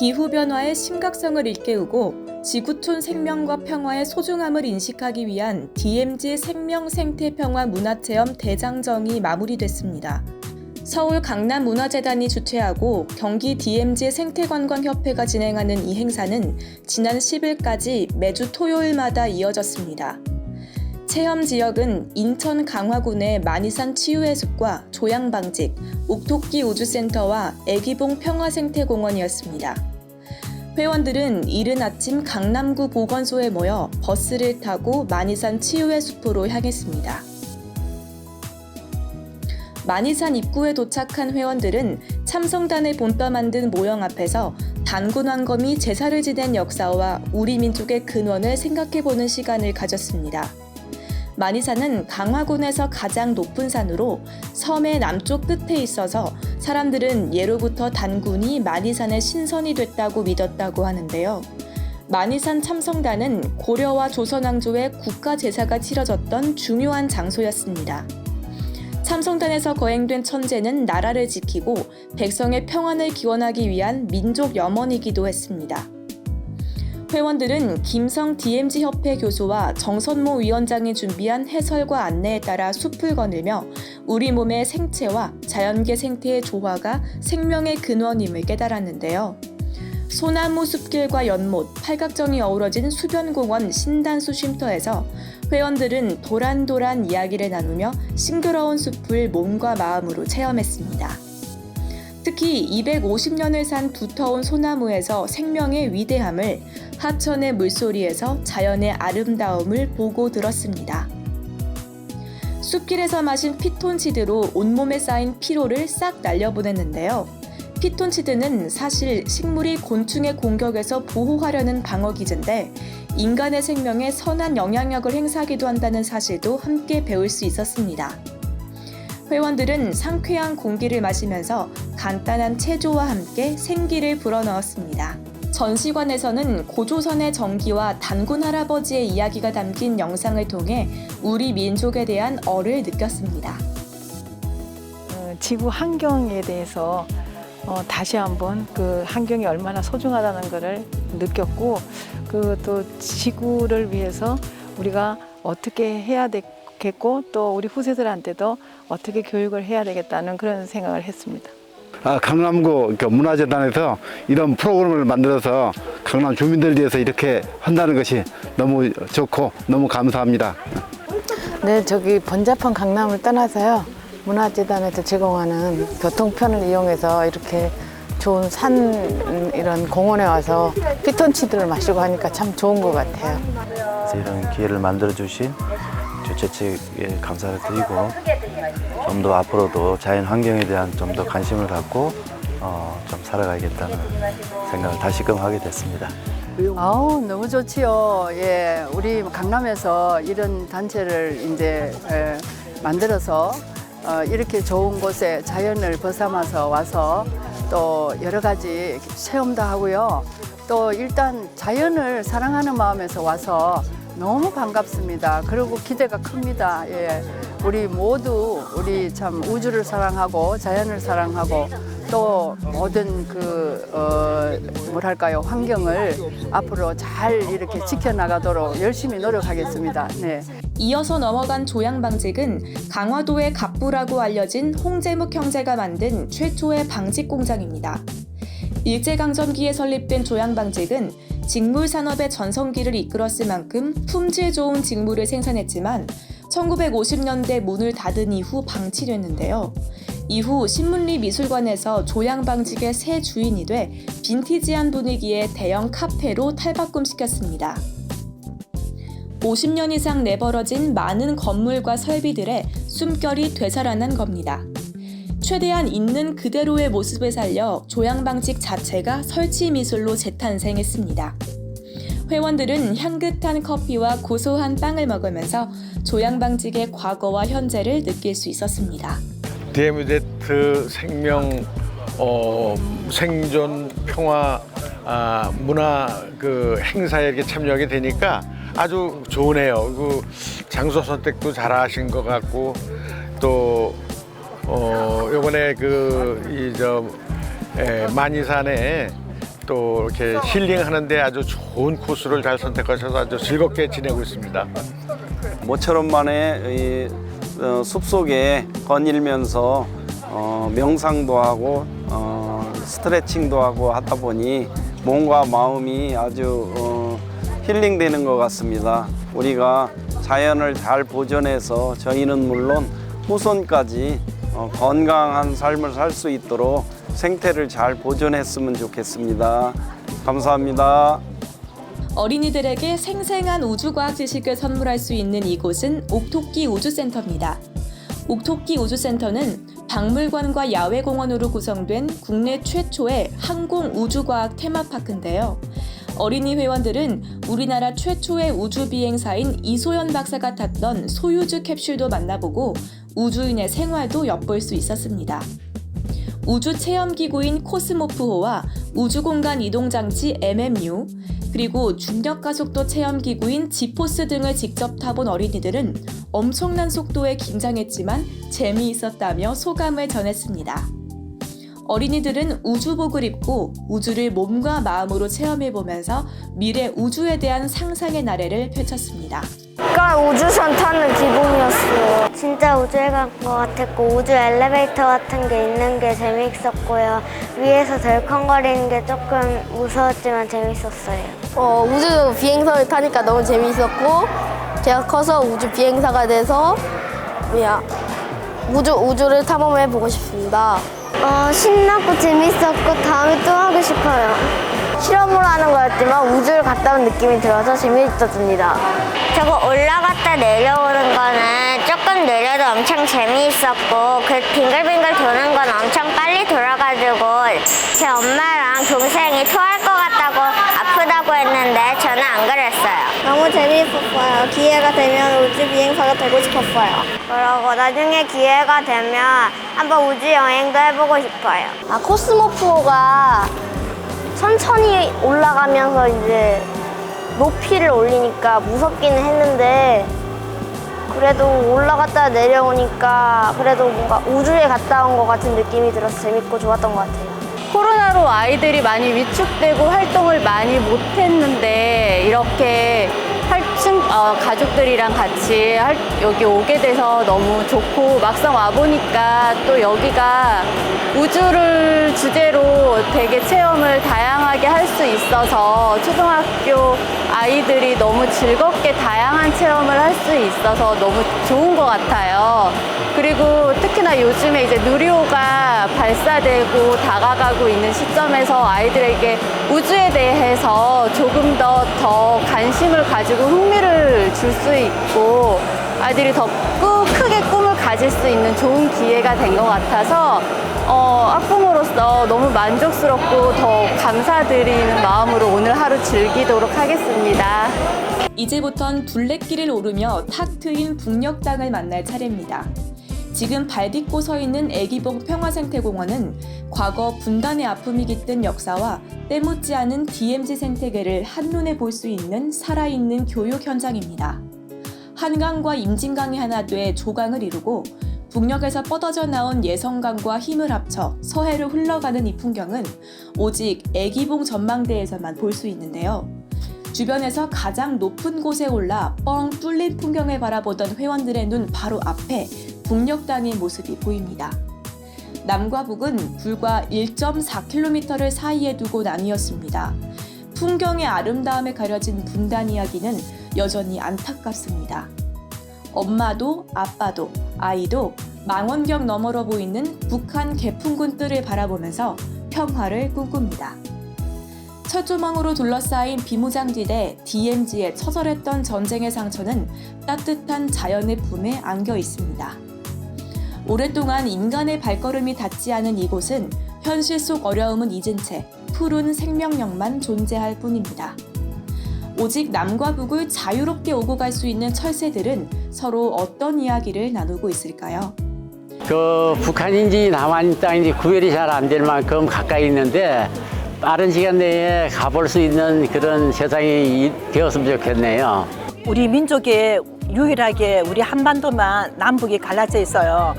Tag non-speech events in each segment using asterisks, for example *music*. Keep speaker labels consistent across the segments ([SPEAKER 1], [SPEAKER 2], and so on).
[SPEAKER 1] 기후 변화의 심각성을 일깨우고 지구촌 생명과 평화의 소중함을 인식하기 위한 DMZ 생명 생태 평화 문화체험 대장정이 마무리됐습니다. 서울 강남 문화재단이 주최하고 경기 DMZ 생태관광협회가 진행하는 이 행사는 지난 10일까지 매주 토요일마다 이어졌습니다. 체험 지역은 인천 강화군의 마니산 치유해숲과 조양방직, 옥토끼 우주센터와 애기봉 평화생태공원이었습니다. 회원들은 이른 아침 강남구 보건소에 모여 버스를 타고 마니산 치유해숲으로 향했습니다. 마니산 입구에 도착한 회원들은 참성단을 본떠 만든 모형 앞에서 단군 왕검이 제사를 지낸 역사와 우리 민족의 근원을 생각해보는 시간을 가졌습니다. 마니산은 강화군에서 가장 높은 산으로 섬의 남쪽 끝에 있어서 사람들은 예로부터 단군이 마니산의 신선이 됐다고 믿었다고 하는데요. 마니산 참성단은 고려와 조선왕조의 국가 제사가 치러졌던 중요한 장소였습니다. 참성단에서 거행된 천재는 나라를 지키고 백성의 평안을 기원하기 위한 민족 염원이기도 했습니다. 회원들은 김성 DMZ 협회 교수와 정선모 위원장이 준비한 해설과 안내에 따라 숲을 거닐며 우리 몸의 생체와 자연계 생태의 조화가 생명의 근원임을 깨달았는데요. 소나무 숲길과 연못, 팔각정이 어우러진 수변공원 신단수 쉼터에서 회원들은 도란도란 이야기를 나누며 싱그러운 숲을 몸과 마음으로 체험했습니다. 특히 250년을 산 두터운 소나무에서 생명의 위대함을 하천의 물소리에서 자연의 아름다움을 보고 들었습니다. 숲길에서 마신 피톤치드로 온몸에 쌓인 피로를 싹 날려보냈는데요. 피톤치드는 사실 식물이 곤충의 공격에서 보호하려는 방어 기제인데 인간의 생명에 선한 영향력을 행사하기도 한다는 사실도 함께 배울 수 있었습니다. 회원들은 상쾌한 공기를 마시면서 간단한 체조와 함께 생기를 불어넣었습니다. 전시관에서는 고조선의 정기와 단군 할아버지의 이야기가 담긴 영상을 통해 우리 민족에 대한 어를 느꼈습니다.
[SPEAKER 2] 어, 지구 환경에 대해서 어, 다시 한번 그 환경이 얼마나 소중하다는 것을 느꼈고 그 또 지구를 위해서 우리가 어떻게 해야 되겠고 또 우리 후세들한테도 어떻게 교육을 해야 되겠다는 그런 생각을 했습니다.
[SPEAKER 3] 아, 강남구 그 문화재단에서 이런 프로그램을 만들어서 강남 주민들 위해서 이렇게 한다는 것이 너무 좋고 너무 감사합니다.
[SPEAKER 2] 네, 저기 번잡한 강남을 떠나서요. 문화재단에서 제공하는 교통편을 이용해서 이렇게 좋은 산 음, 이런 공원에 와서 피톤치드를 마시고 하니까 참 좋은 것 같아요.
[SPEAKER 4] 그래서 이런 기회를 만들어 주신 주최 측에 감사를 드리고 좀 더 앞으로도 자연 환경에 대한 좀 더 관심을 갖고 어, 좀 살아가야겠다는 생각을 다시금 하게 됐습니다.
[SPEAKER 5] 아우 너무 좋지요. 예, 우리 강남에서 이런 단체를 이제 에, 만들어서 어, 이렇게 좋은 곳에 자연을 벗삼아서 와서 또 여러 가지 체험도 하고요. 또 일단 자연을 사랑하는 마음에서 와서 너무 반갑습니다. 그리고 기대가 큽니다. 예. 우리 모두 우리 참 우주를 사랑하고 자연을 사랑하고 또 모든 그 어, 뭐랄까요 환경을 앞으로 잘 이렇게 지켜나가도록 열심히 노력하겠습니다. 네.
[SPEAKER 1] 이어서 넘어간 조양방직은 강화도의 갑부라고 알려진 홍재묵 형제가 만든 최초의 방직 공장입니다. 일제강점기에 설립된 조양방직은 직물 산업의 전성기를 이끌었을 만큼 품질 좋은 직물을 생산했지만 1950년대 문을 닫은 이후 방치됐는데요. 이후 신문리 미술관에서 조양방직의 새 주인이 돼 빈티지한 분위기의 대형 카페로 탈바꿈시켰습니다. 50년 이상 내버려진 많은 건물과 설비들의 숨결이 되살아난 겁니다. 최대한 있는 그대로의 모습을 살려 조양방직 자체가 설치 미술로 재탄생했습니다. 회원들은 향긋한 커피와 고소한 빵을 먹으면서 조양방직의 과거와 현재를 느낄 수 있었습니다.
[SPEAKER 6] DMZ 생명 어, 생존 평화 아, 문화 그 행사에 참여하게 되니까 아주 좋으네요. 그 장소 선택도 잘하신 것 같고 또 어, 요번에 그 이저 마니산에 또 이렇게 힐링하는데 아주 좋은 코스를 잘 선택하셔서 아주 즐겁게 지내고 있습니다.
[SPEAKER 7] 모처럼 만에 이 어, 숲속에 거닐면서 어, 명상도 하고 어, 스트레칭도 하고 하다 보니 몸과 마음이 아주 어, 힐링되는 것 같습니다. 우리가 자연을 잘 보존해서 저희는 물론 후손까지 어, 건강한 삶을 살 수 있도록 생태를 잘 보존했으면 좋겠습니다. 감사합니다.
[SPEAKER 1] 어린이들에게 생생한 우주과학 지식을 선물할 수 있는 이곳은 옥토끼 우주센터입니다. 옥토끼 우주센터는 박물관과 야외공원으로 구성된 국내 최초의 항공 우주과학 테마파크인데요. 어린이 회원들은 우리나라 최초의 우주 비행사인 이소연 박사가 탔던 소유주 캡슐도 만나보고 우주인의 생활도 엿볼 수 있었습니다. 우주 체험 기구인 코스모프호와 우주 공간 이동 장치 MMU 그리고 중력 가속도 체험 기구인 지포스 등을 직접 타본 어린이들은 엄청난 속도에 긴장했지만 재미있었다며 소감을 전했습니다. 어린이들은 우주복을 입고 우주를 몸과 마음으로 체험해 보면서 미래 우주에 대한 상상의 나래를 펼쳤습니다.
[SPEAKER 8] 약간 우주선 타는 기분이었어요. 진짜 우주에 간 것 같았고 우주 엘리베이터 같은 게 있는 게 재미있었고요. 위에서 덜컹거리는 게 조금 무서웠지만 재밌었어요.
[SPEAKER 9] 어, 우주 비행선을 타니까 너무 재미있었고 제가 커서 우주 비행사가 돼서 뭐야 우주 우주를 탐험해 보고 싶습니다.
[SPEAKER 8] 어, 신나고 재밌었고 다음에 또 하고 싶어요.
[SPEAKER 9] 실험으로 하는 거였지만 우주를 갔다 온 느낌이 들어서 재미있었습니다.
[SPEAKER 8] 저거 올라갔다 내려오는 거는 조금 느려도 엄청 재미있었고 그 빙글빙글 도는 건 엄청 빨리 돌아가지고 제 엄마랑 동생이 토할 것 같다고 아프다고 했는데 저는 안 그랬어요.
[SPEAKER 9] 너무 재미있었어요. 기회가 되면 우주 비행사가 되고 싶었어요.
[SPEAKER 8] 그러고 나중에 기회가 되면 한번 우주 여행도 해보고 싶어요.
[SPEAKER 9] 아 코스모프가 천천히 올라가면서 이제 높이를 올리니까 무섭기는 했는데 그래도 올라갔다 내려오니까 그래도 뭔가 우주에 갔다 온 것 같은 느낌이 들어서 재밌고 좋았던 것 같아요.
[SPEAKER 10] 코로나로 아이들이 많이 위축되고 활동을 많이 못했는데 이렇게 할층 어, 가족들이랑 같이 할- 여기 오게 돼서 너무 좋고 막상 와 보니까 또 여기가 우주를 주제로 되게 체험을 다양하게 할 수 있어서 초등학교 아이들이 너무 즐겁게 다양한 체험을 할 수 있어서 너무 좋은 것 같아요. 그리고 특히나 요즘에 이제 누리호가 발사되고 다가가고 있는 시점에서 아이들에게 우주에 대해서 조금 더, 더 관심을 가지고 흥미를 줄 수 있고 아이들이 더 꾸- 크게 꿈을 가질 수 있는 좋은 기회가 된 것 같아서 어, 학부모로서 너무 만족스럽고 더 감사드리는 마음으로 오늘 하루 즐기도록 하겠습니다.
[SPEAKER 1] 이제부턴 둘레길을 오르며 탁 트인 북녘땅을 만날 차례입니다. 지금 발 딛고 서 있는 애기봉 평화생태공원은 과거 분단의 아픔이 깃든 역사와 때묻지 않은 DMZ 생태계를 한눈에 볼 수 있는 살아있는 교육 현장입니다. 한강과 임진강이 하나 돼 조강을 이루고 북녘에서 뻗어져 나온 예성강과 힘을 합쳐 서해로 흘러가는 이 풍경은 오직 애기봉 전망대에서만 볼 수 있는데요. 주변에서 가장 높은 곳에 올라 뻥 뚫린 풍경을 바라보던 회원들의 눈 바로 앞에 북녘땅의 모습이 보입니다. 남과 북은 불과 1.4km를 사이에 두고 나뉘었습니다. 풍경의 아름다움에 가려진 분단 이야기는 여전히 안타깝습니다. 엄마도 아빠도 아이도 망원경 너머로 보이는 북한 개풍군 뜰을 바라보면서 평화를 꿈꿉니다. 철조망으로 둘러싸인 비무장지대 DMZ에 처절했던 전쟁의 상처는 따뜻한 자연의 품에 안겨 있습니다. 오랫동안 인간의 발걸음이 닿지 않은 이곳은 현실 속 어려움은 잊은 채 푸른 생명력만 존재할 뿐입니다. 오직 남과 북을 자유롭게 오고 갈 수 있는 철새들은 서로 어떤 이야기를 나누고 있을까요?
[SPEAKER 11] 그 북한인지 남한 땅인지 구별이 잘 안 될 만큼 가까이 있는데 빠른 시간 내에 가볼 수 있는 그런 세상이 이- 되었으면 좋겠네요.
[SPEAKER 12] 우리 민족이 유일하게 우리 한반도만 남북이 갈라져 있어요.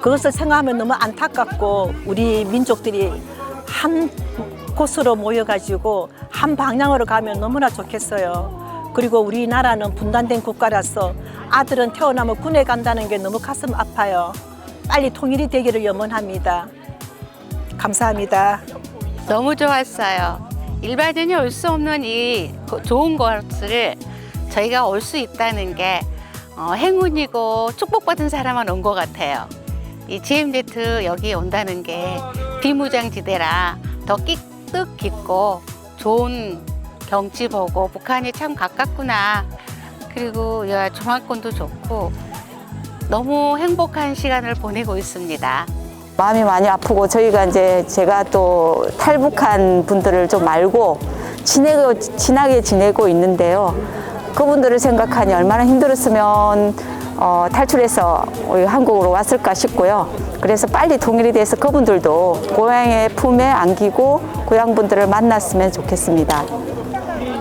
[SPEAKER 12] 그것을 생각하면 너무 안타깝고 우리 민족들이 한 곳곳으로 모여가지고 한 방향으로 가면 너무나 좋겠어요. 그리고 우리나라는 분단된 국가라서 아들은 태어나면 군에 간다는 게 너무 가슴 아파요. 빨리 통일이 되기를 염원합니다. 감사합니다.
[SPEAKER 13] 너무 좋았어요. 일반인이 올 수 없는 이 고- 좋은 것을 저희가 올 수 있다는 게 어, 행운이고 축복받은 사람만 온 것 같아요. 이 GMZ 여기 온다는 게 비무장지대라 더 끼 뜻 깊고 좋은 경치 보고 북한이 참 가깝구나. 그리고 야, 중화권도 좋고 너무 행복한 시간을 보내고 있습니다.
[SPEAKER 14] 마음이 많이 아프고 저희가 이제 제가 또 탈북한 분들을 좀 알고 지내고 친하게 지내고 있는데요. 그분들을 생각하니 얼마나 힘들었으면 어, 탈출해서 우리 한국으로 왔을까 싶고요. 그래서 빨리 통일이 돼서 그분들도 고향의 품에 안기고 고향 분들을 만났으면 좋겠습니다.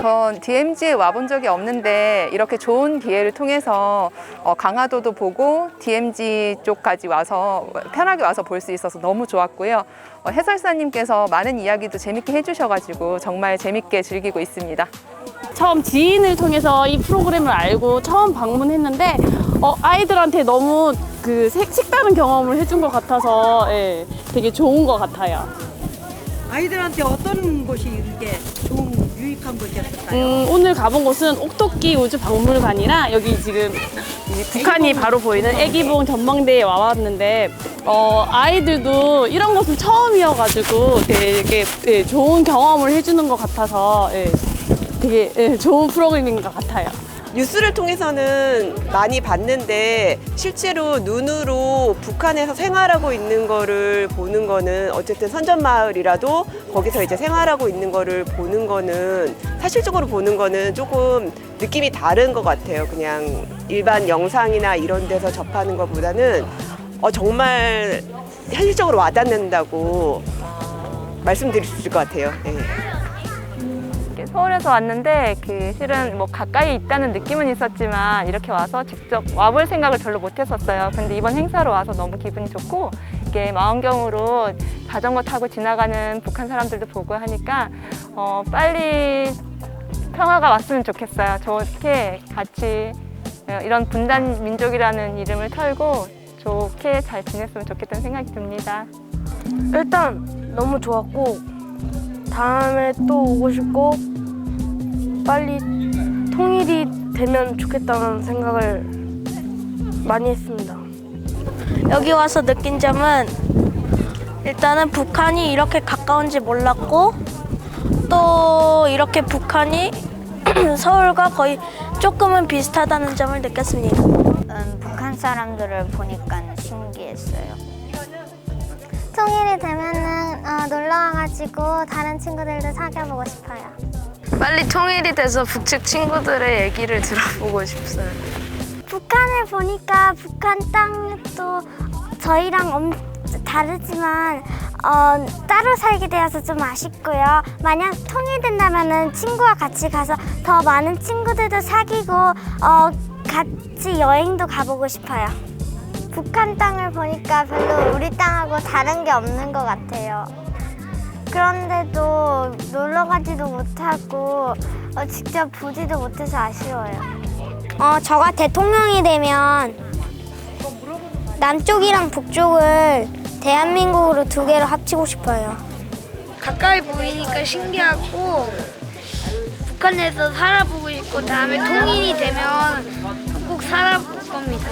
[SPEAKER 15] 전 DMZ에 와본 적이 없는데 이렇게 좋은 기회를 통해서 어, 강화도도 보고 DMZ 쪽까지 와서 편하게 와서 볼 수 있어서 너무 좋았고요. 어, 해설사님께서 많은 이야기도 재밌게 해주셔가지고 정말 재밌게 즐기고 있습니다.
[SPEAKER 10] 처음 지인을 통해서 이 프로그램을 알고 처음 방문했는데 어, 아이들한테 너무 그 색, 색다른 경험을 해준 것 같아서 예, 되게 좋은 것 같아요.
[SPEAKER 12] 아이들한테 어떤 곳이 이게 좋은 유익한 곳이었을까요?
[SPEAKER 10] 음, 오늘 가본 곳은 옥토끼 우주 박물관이랑 여기 지금 이 북한이 바로 보이는 애기봉 전망대에 와봤는데 어, 아이들도 이런 곳은 처음이어가지고 되게 예, 좋은 경험을 해주는 것 같아서 예, 되게 예, 좋은 프로그램인 것 같아요.
[SPEAKER 16] 뉴스를 통해서는 많이 봤는데 실제로 눈으로 북한에서 생활하고 있는 거를 보는 거는 어쨌든 선전마을이라도 거기서 이제 생활하고 있는 거를 보는 거는 사실적으로 보는 거는 조금 느낌이 다른 것 같아요. 그냥 일반 영상이나 이런 데서 접하는 것보다는 어, 정말 현실적으로 와닿는다고 말씀드릴 수 있을 것 같아요. 네.
[SPEAKER 15] 서울에서 왔는데 그 실은 뭐 가까이 있다는 느낌은 있었지만 이렇게 와서 직접 와볼 생각을 별로 못했었어요. 근데 이번 행사로 와서 너무 기분이 좋고 이게 망원경으로 자전거 타고 지나가는 북한 사람들도 보고 하니까 어, 빨리 평화가 왔으면 좋겠어요. 좋게 같이 어, 이런 분단 민족이라는 이름을 털고 좋게 잘 지냈으면 좋겠다는 생각이 듭니다.
[SPEAKER 9] 일단 너무 좋았고 다음에 또 오고 싶고 빨리 통일이 되면 좋겠다는 생각을 많이 했습니다. 여기 와서 느낀 점은 일단은 북한이 이렇게 가까운지 몰랐고 또 이렇게 북한이 *clears throat* 서울과 거의 조금은 비슷하다는 점을 느꼈습니다.
[SPEAKER 8] 음, 북한 사람들을 보니까 신기했어요.
[SPEAKER 9] 통일이 되면은 어, 놀러 와가지고 다른 친구들도 사귀어보고 싶어요. 빨리 통일이 돼서 북측 친구들의 얘기를 들어보고 싶어요. 북한을 보니까 북한 땅도 저희랑 엄, 다르지만 어, 따로 살게 되어서 좀 아쉽고요. 만약 통일된다면은 친구와 같이 가서 더 많은 친구들도 사귀고 어, 같이 여행도 가보고 싶어요. 북한 땅을 보니까 별로 우리 땅하고 다른 게 없는 것 같아요. 그런데도 놀러 가지도 못하고 어, 직접 보지도 못해서 아쉬워요. 어, 저가 대통령이 되면 남쪽이랑 북쪽을 대한민국으로 두 개로 합치고 싶어요. 가까이 보이니까 신기하고 북한에서 살아보고 싶고 다음에 통일이 되면 꼭 살아볼 겁니다.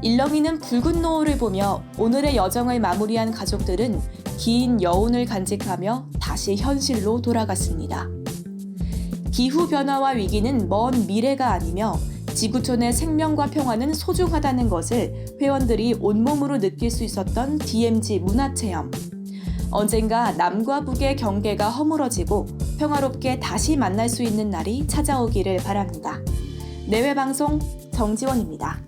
[SPEAKER 1] 일렁이는 붉은 노을을 보며 오늘의 여정을 마무리한 가족들은 긴 여운을 간직하며 다시 현실로 돌아갔습니다. 기후 변화와 위기는 먼 미래가 아니며 지구촌의 생명과 평화는 소중하다는 것을 회원들이 온몸으로 느낄 수 있었던 DMZ 문화체험. 언젠가 남과 북의 경계가 허물어지고 평화롭게 다시 만날 수 있는 날이 찾아오기를 바랍니다. 내외방송 정지원입니다.